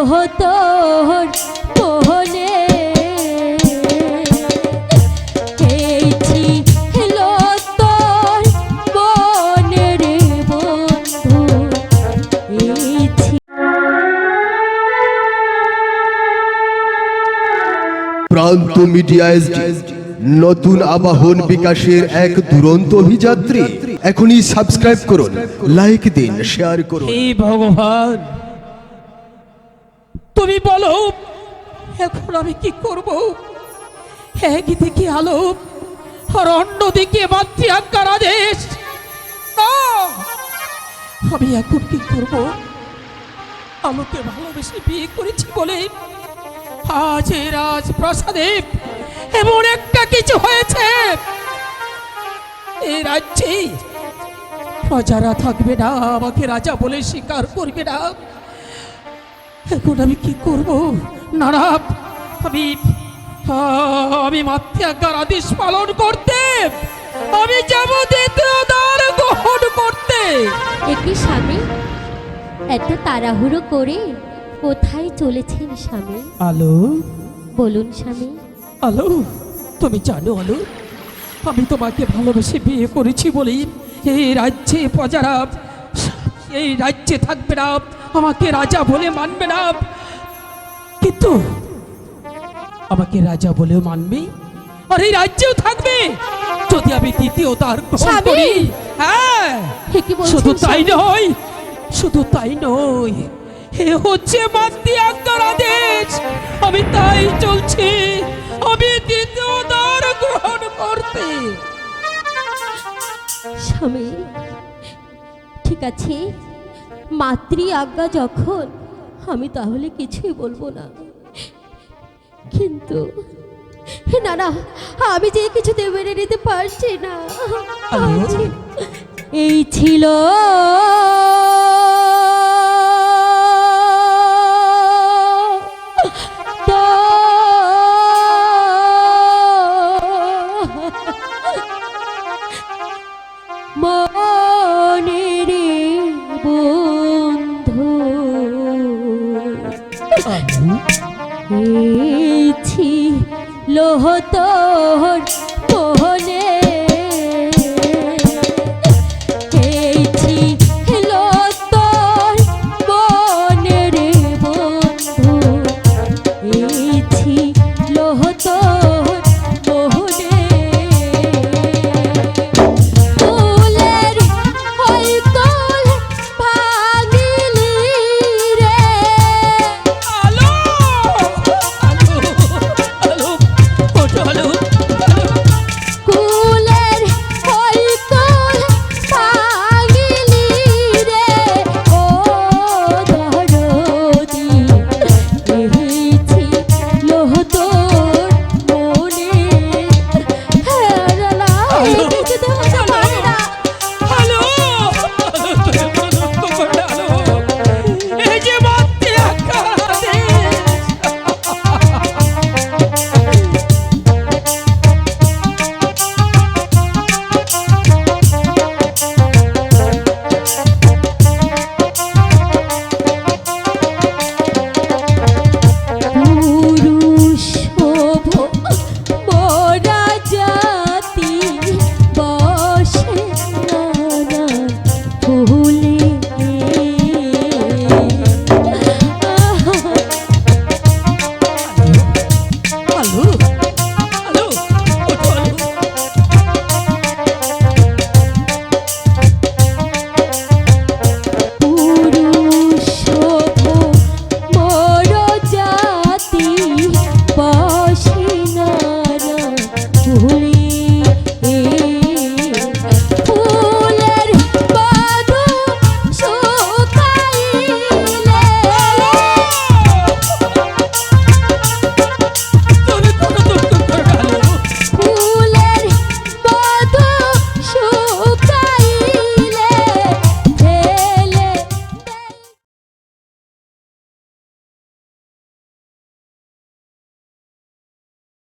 তোর ছিল প্রান্ত মিডিয়া এসডি নতুন আবাহন বিকাশের এক দুরন্ত অভিযাত্রী। এখনই সাবস্ক্রাইব করুন লাইক দিন শেয়ার করুন। হে ভগবান! তুমি বলো, এখন আমি কি করব? একদিকে আলো? আর অন্যদিকে মাতৃ আজ্ঞার আদেশ। আমি এখন কি করব? আলোকে ভালোবেসে বিয়ে করেছি বলে আজ এই রাজপ্রাসাদে এমন একটা কিছু হয়েছে। এই রাজ্যে প্রজারা থাকবে না, আমাকে রাজা বলে স্বীকার করবে না। এখন আমি কি করব? না না আমি আমি মাতৃজ্ঞার আদেশ পালন করতে আমি যাব দ্বিতীয় দ্বার গ্রহণ করতে। একই স্বামী এত তাড়াহুড়ো করে কোথায় চলেছেন স্বামী? আলো? বলুন স্বামী। আলো তুমি জানো আলো আমি তোমাকে ভালোবেসে বিয়ে করেছি বলেই এই রাজ্যে প্রজারা এই রাজ্যে থাকবে না। আমাকে রাজা বলে মানবে না। কিন্তু আমাকে রাজা বলেও মানবে। আর এই রাজ্যেও থাকবে। যদি আমি দ্বিতীয় তার গ্রহণ! করি হ্যাঁ শুধু তাই? নয় শুধু তাই নয় এ হচ্ছে মাতৃ আজ্ঞার আদেশ। আমি তাই চলছি। আমি দ্বিতীয় দ্বার গ্রহণ করতে। স্বামী ঠিক আছে। মাতৃ আজ্ঞা যখন আমি তাহলে কিছুই বলব না। কিন্তু না না আমি যে কিছুতে মেনে নিতে পারছি না। এই ছিল মনের আলো? এই তোর